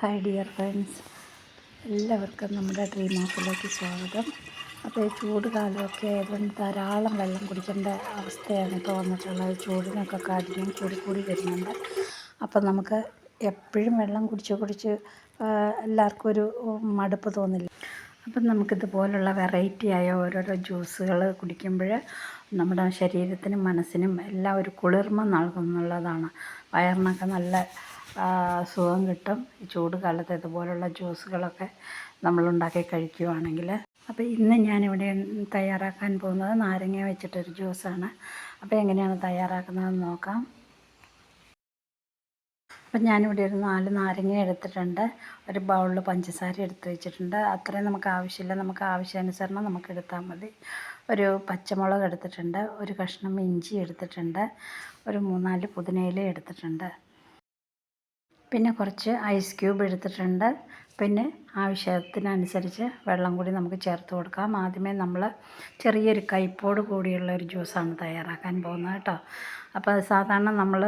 Hi dear friends എല്ലാവർക്കും നമ്മുടെ dream ഹൗസിലേക്ക് സ്വാഗതം. അപ്പോൾ ഈ ചൂട് കാലമൊക്കെ ആയതുകൊണ്ട് ധാരാളം വെള്ളം കുടിക്കേണ്ട അവസ്ഥയാണ് ഇപ്പോൾ വന്നിട്ടുള്ളത്. ചൂടിനൊക്കെ കാഠിന്യം കൂടി കൂടി വരുന്നുണ്ട്. അപ്പം നമുക്ക് എപ്പോഴും വെള്ളം കുടിച്ച് കുടിച്ച് എല്ലാവർക്കും ഒരു മടുപ്പ് തോന്നില്ല. അപ്പം നമുക്കിതുപോലുള്ള വെറൈറ്റി ആയ ഓരോരോ ജ്യൂസുകൾ കുടിക്കുമ്പോൾ നമ്മുടെ ശരീരത്തിനും മനസ്സിനും എല്ലാം ഒരു കുളിർമ നൽകുന്നുള്ളതാണ്. വയറിനൊക്കെ നല്ല സുഖം കിട്ടും. ഈ ചൂട് കാലത്ത് ഇതുപോലുള്ള ജ്യൂസുകളൊക്കെ നമ്മളുണ്ടാക്കി കഴിക്കുവാണെങ്കിൽ. അപ്പോൾ ഇന്ന് ഞാനിവിടെ തയ്യാറാക്കാൻ പോകുന്നത് നാരങ്ങ വെച്ചിട്ടൊരു ജ്യൂസാണ്. അപ്പോൾ എങ്ങനെയാണ് തയ്യാറാക്കുന്നതെന്ന് നോക്കാം. അപ്പം ഞാനിവിടെ ഒരു നാല് നാരങ്ങ എടുത്തിട്ടുണ്ട്. ഒരു ബൗളിൽ പഞ്ചസാര എടുത്ത് വെച്ചിട്ടുണ്ട്. അത്രയും നമുക്ക് ആവശ്യമില്ല. നമുക്ക് ആവശ്യാനുസരണം നമുക്ക് എടുത്താൽ മതി. ഒരു പച്ചമുളക് എടുത്തിട്ടുണ്ട്. ഒരു കഷ്ണം ഇഞ്ചി എടുത്തിട്ടുണ്ട്. ഒരു മൂന്നാൽ പുതിനയില എടുത്തിട്ടുണ്ട്. പിന്നെ കുറച്ച് ഐസ് ക്യൂബ് എടുത്തിട്ടുണ്ട്. പിന്നെ ആവശ്യത്തിനനുസരിച്ച് വെള്ളം കൂടി നമുക്ക് ചേർത്ത് കൊടുക്കാം. ആദ്യമേ നമ്മൾ ചെറിയൊരു കയ്പോട് കൂടിയുള്ള ഒരു ജ്യൂസാണ് തയ്യാറാക്കാൻ പോകുന്നത് കേട്ടോ. അപ്പോൾ അത് സാധാരണ നമ്മൾ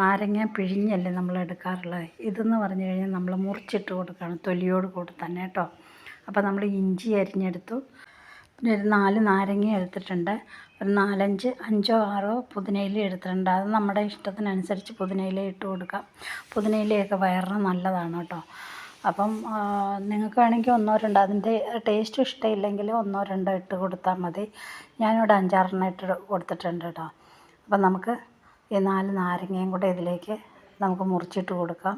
നാരങ്ങ പിഴിഞ്ഞല്ലേ നമ്മൾ എടുക്കാറുള്ളത്? ഇതെന്ന് പറഞ്ഞു കഴിഞ്ഞാൽ നമ്മൾ മുറിച്ചിട്ട് കൊടുക്കുകയാണ് തൊലിയോട് കൂടി തന്നെ കേട്ടോ. അപ്പോൾ നമ്മൾ ഇഞ്ചി അരിഞ്ഞെടുത്തു. പിന്നെ ഒരു നാല് നാരങ്ങ എടുത്തിട്ടുണ്ട്. ഒരു നാലഞ്ച് അഞ്ചോ ആറോ പുതിനയില എടുത്തിട്ടുണ്ട്. അത് നമ്മുടെ ഇഷ്ടത്തിനനുസരിച്ച് പുതിനയില ഇട്ട് കൊടുക്കാം. പുതിനയിലയൊക്കെ വയറിന് നല്ലതാണ് കേട്ടോ. അപ്പം നിങ്ങൾക്ക് വേണമെങ്കിൽ ഒന്നോ രണ്ടോ അതിന്റെ ടേസ്റ്റ് ഇഷ്ടമില്ലെങ്കിൽ ഒന്നോ രണ്ടോ ഇട്ട് കൊടുത്താൽ മതി. ഞാനിവിടെ അഞ്ചാറെണ്ണം ഇട്ട് കൊടുത്തിട്ടുണ്ട് കേട്ടോ. അപ്പം നമുക്ക് ഈ നാല് നാരങ്ങയും കൂടെ ഇതിലേക്ക് നമുക്ക് മുറിച്ചിട്ട് കൊടുക്കാം.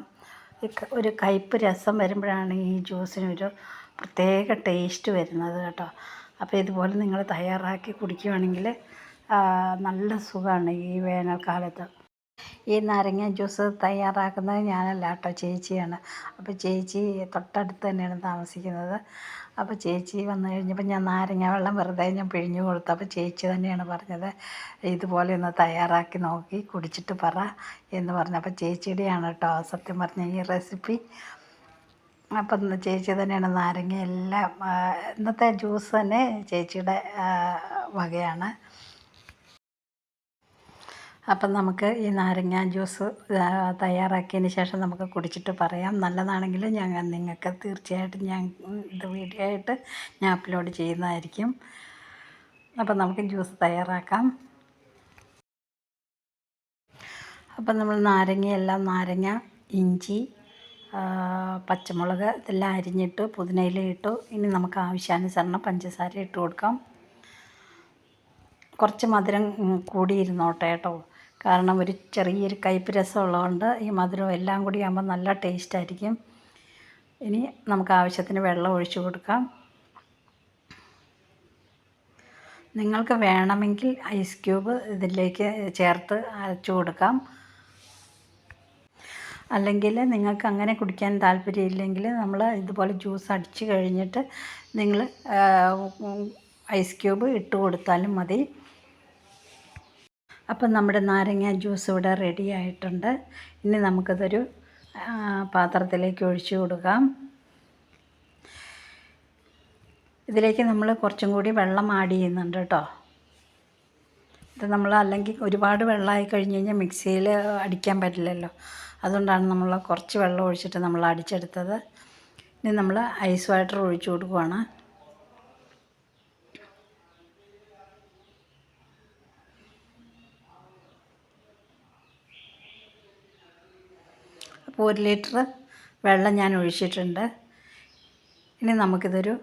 ഒരു കയ്പ്പ് രസം വരുമ്പോഴാണ് ഈ ജ്യൂസിനൊരു പ്രത്യേക ടേസ്റ്റ് വരുന്നത് കേട്ടോ. അപ്പോൾ ഇതുപോലെ നിങ്ങൾ തയ്യാറാക്കി കുടിക്കുകയാണെങ്കിൽ നല്ല സുഖമാണ് ഈ വേനൽക്കാലത്ത്. ഈ നാരങ്ങ ജ്യൂസ് തയ്യാറാക്കുന്നത് ഞാനല്ല കേട്ടോ ചേച്ചിയാണ്. അപ്പോൾ ചേച്ചി തൊട്ടടുത്ത് തന്നെയാണ് താമസിക്കുന്നത്. അപ്പോൾ ചേച്ചി വന്നു കഴിഞ്ഞപ്പോൾ ഞാൻ നാരങ്ങ വെള്ളം വെറുതെ ഞാൻ പിഴിഞ്ഞു കൊടുത്തു. അപ്പോൾ ചേച്ചി തന്നെയാണ് പറഞ്ഞത് ഇതുപോലെ ഒന്ന് തയ്യാറാക്കി നോക്കി കുടിച്ചിട്ട് പറ എന്ന് പറഞ്ഞു. അപ്പോൾ ചേച്ചിയുടെയാണ് കേട്ടോ സത്യം പറഞ്ഞ ഈ റെസിപ്പി. അപ്പം ചേച്ചി തന്നെയാണ് നാരങ്ങ എല്ലാം ഇന്നത്തെ ജ്യൂസ് തന്നെ ചേച്ചിയുടെ വകയാണ്. അപ്പം നമുക്ക് ഈ നാരങ്ങ ജ്യൂസ് തയ്യാറാക്കിയതിന് ശേഷം നമുക്ക് കുടിച്ചിട്ട് പറയാം. നല്ലതാണെങ്കിൽ ഞങ്ങൾ നിങ്ങൾക്ക് തീർച്ചയായിട്ടും ഞാൻ ഇത് വീഡിയോ ആയിട്ട് ഞാൻ അപ്ലോഡ് ചെയ്യുന്നതായിരിക്കും. അപ്പം നമുക്ക് ജ്യൂസ് തയ്യാറാക്കാം. അപ്പം നമ്മൾ നാരങ്ങയെല്ലാം നാരങ്ങ ഇഞ്ചി പച്ചമുളക് ഇതെല്ലാം അരിഞ്ഞിട്ട് പുതിനയില ഇട്ടു. ഇനി നമുക്ക് ആവശ്യാനുസരണം പഞ്ചസാര ഇട്ട് കൊടുക്കാം. കുറച്ച് മധുരം കൂടിയിരുന്നോട്ടെ കേട്ടോ. കാരണം ഒരു ചെറിയൊരു കയ്പ്പ് രസം ഉള്ളതുകൊണ്ട് ഈ മധുരം എല്ലാം കൂടി ആകുമ്പോൾ നല്ല ടേസ്റ്റ് ആയിരിക്കും. ഇനി നമുക്ക് ആവശ്യത്തിന് വെള്ളം ഒഴിച്ചു കൊടുക്കാം. നിങ്ങൾക്ക് വേണമെങ്കിൽ ഐസ് ക്യൂബ് ഇതിലേക്ക് ചേർത്ത് അരച്ചു കൊടുക്കാം. അല്ലെങ്കിൽ നിങ്ങൾക്ക് അങ്ങനെ കുടിക്കാൻ താല്പര്യമില്ലെങ്കിൽ നമ്മൾ ഇതുപോലെ ജ്യൂസ് അടിച്ച് കഴിഞ്ഞിട്ട് നിങ്ങൾ ഐസ് ക്യൂബ് ഇട്ട് കൊടുത്താലും മതി. അപ്പം നമ്മുടെ നാരങ്ങ ജ്യൂസ് ഇവിടെ റെഡി ആയിട്ടുണ്ട്. ഇനി നമുക്കതൊരു പാത്രത്തിലേക്ക് ഒഴിച്ചു കൊടുക്കാം. ഇതിലേക്ക് നമ്മൾ കുറച്ചും കൂടി വെള്ളം ആഡ് ചെയ്യുന്നുണ്ട് കേട്ടോ. ഇത് നമ്മൾ അല്ലെങ്കിൽ ഒരുപാട് വെള്ളമായി കഴിഞ്ഞ് കഴിഞ്ഞാൽ മിക്സിയിൽ അടിക്കാൻ പറ്റില്ലല്ലോ. അതുകൊണ്ടാണ് നമ്മൾ കുറച്ച് വെള്ളം ഒഴിച്ചിട്ട് നമ്മൾ അടിച്ചെടുത്തത്. ഇനി നമ്മൾ ഐസ് വാട്ടർ ഒഴിച്ചു കൊടുക്കുവാണ്. അപ്പോൾ ഒരു ലിറ്റർ വെള്ളം ഞാൻ ഒഴിച്ചിട്ടുണ്ട്. ഇനി നമുക്കിതൊരു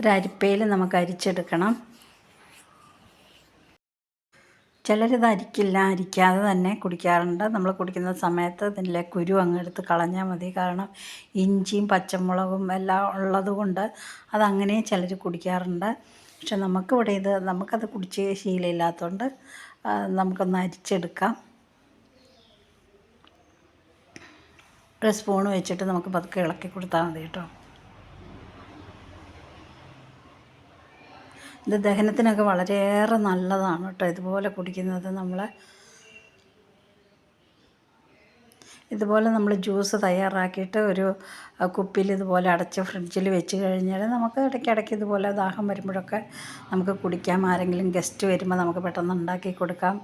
ഒരു അരിപ്പയിൽ നമുക്ക് അരിച്ചെടുക്കണം. ചിലരിത് അരിക്കില്ല അരിക്കാതെ തന്നെ കുടിക്കാറുണ്ട്. നമ്മൾ കുടിക്കുന്ന സമയത്ത് ഇതിലെ കുരു അങ്ങ് എടുത്ത് കളഞ്ഞാൽ മതി. കാരണം ഇഞ്ചിയും പച്ചമുളകും എല്ലാം ഉള്ളത് കൊണ്ട് അതങ്ങനെ ചിലർ കുടിക്കാറുണ്ട്. പക്ഷെ നമുക്കിവിടെ ഇത് നമുക്കത് കുടിച്ച് ശീലമില്ലാത്തതുകൊണ്ട് നമുക്കൊന്ന് അരിച്ചെടുക്കാം. ഒരു സ്പൂൺ വെച്ചിട്ട് നമുക്ക് പതുക്കെ ഇളക്കി കൊടുത്താൽ മതി കേട്ടോ. ഇത് ദഹനത്തിനൊക്കെ വളരെയേറെ നല്ലതാണ് കേട്ടോ. ഇതുപോലെ കുടിക്കുന്നത് നമ്മൾ ഇതുപോലെ നമ്മൾ ജ്യൂസ് തയ്യാറാക്കിയിട്ട് ഒരു കുപ്പിയിൽ ഇതുപോലെ അടച്ച് ഫ്രിഡ്ജിൽ വെച്ച് കഴിഞ്ഞാൽ നമുക്ക് ഇടയ്ക്കിടയ്ക്ക് ഇതുപോലെ ദാഹം വരുമ്പോഴൊക്കെ നമുക്ക് കുടിക്കാം. ആരെങ്കിലും ഗസ്റ്റ് വരുമ്പോൾ നമുക്ക് പെട്ടെന്ന് ഉണ്ടാക്കി കൊടുക്കാം.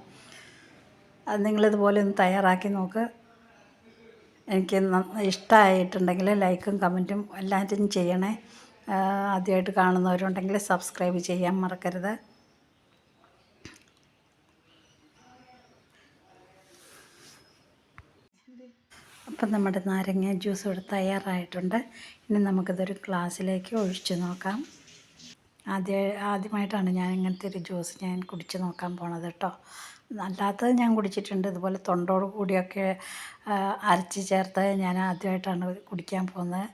അത് നിങ്ങളിതുപോലെ ഒന്ന് തയ്യാറാക്കി നോക്ക്. എനിക്ക് ഇഷ്ടമായിട്ടുണ്ടെങ്കിൽ ലൈക്കും കമന്റും എല്ലാവരും ചെയ്യണേ. ആദ്യമായിട്ട് കാണുന്നവരുണ്ടെങ്കിൽ സബ്സ്ക്രൈബ് ചെയ്യാൻ മറക്കരുത്. അപ്പം നമ്മുടെ നാരങ്ങ ജ്യൂസ് ഇവിടെ തയ്യാറായിട്ടുണ്ട്. ഇനി നമുക്കിതൊരു ഗ്ലാസ്സിലേക്ക് ഒഴിച്ചു നോക്കാം. ആദ്യ ആദ്യമായിട്ടാണ് ഞാൻ ഇങ്ങനത്തെ ഒരു ജ്യൂസ് ഞാൻ കുടിച്ച് നോക്കാൻ പോണത് കേട്ടോ. അല്ലാത്തത് ഞാൻ കുടിച്ചിട്ടുണ്ട്. ഇതുപോലെ തൊണ്ടോട് കൂടിയൊക്കെ അരച്ച് ചേർത്ത് ഞാൻ ആദ്യമായിട്ടാണ് കുടിക്കാൻ പോകുന്നത്.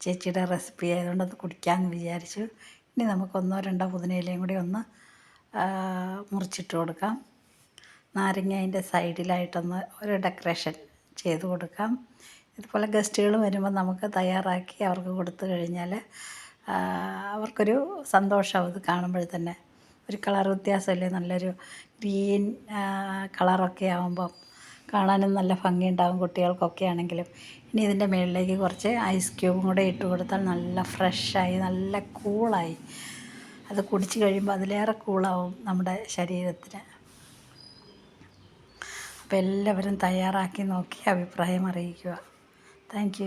ചേച്ചിയുടെ റെസിപ്പി ആയതുകൊണ്ട് അത് കുടിക്കാമെന്ന് വിചാരിച്ചു. ഇനി നമുക്കൊന്നോ രണ്ടോ പുതിനയിലയും കൂടി ഒന്ന് മുറിച്ചിട്ട് കൊടുക്കാം. നാരങ്ങ അതിന്റെ സൈഡിലായിട്ടൊന്ന് ഒരു ഡെക്കറേഷൻ ചെയ്ത് കൊടുക്കാം. ഇതുപോലെ ഗസ്റ്റുകൾ വരുമ്പോൾ നമുക്ക് തയ്യാറാക്കി അവർക്ക് കൊടുത്തു കഴിഞ്ഞാൽ അവർക്കൊരു സന്തോഷമാവും ഇത് കാണുമ്പോൾ തന്നെ. ഒരു കളർ വ്യത്യാസമല്ലേ? നല്ലൊരു ഗ്രീൻ കളറൊക്കെ ആകുമ്പം കാണാനും നല്ല ഭംഗിയുണ്ടാവും കുട്ടികൾക്കൊക്കെ ആണെങ്കിലും. ഇനി ഇതിന്റെ മുകളിലേക്ക് കുറച്ച് ഐസ് ക്യൂബും കൂടെ ഇട്ട് കൊടുത്താൽ നല്ല ഫ്രഷായി നല്ല കൂളായി അത് കുടിച്ച് കഴിയുമ്പോൾ അതിലേറെ കൂളാവും നമ്മുടെ ശരീരത്തിന്. അപ്പോൾ എല്ലാവരും തയ്യാറാക്കി നോക്കി അഭിപ്രായം അറിയിക്കുക. താങ്ക്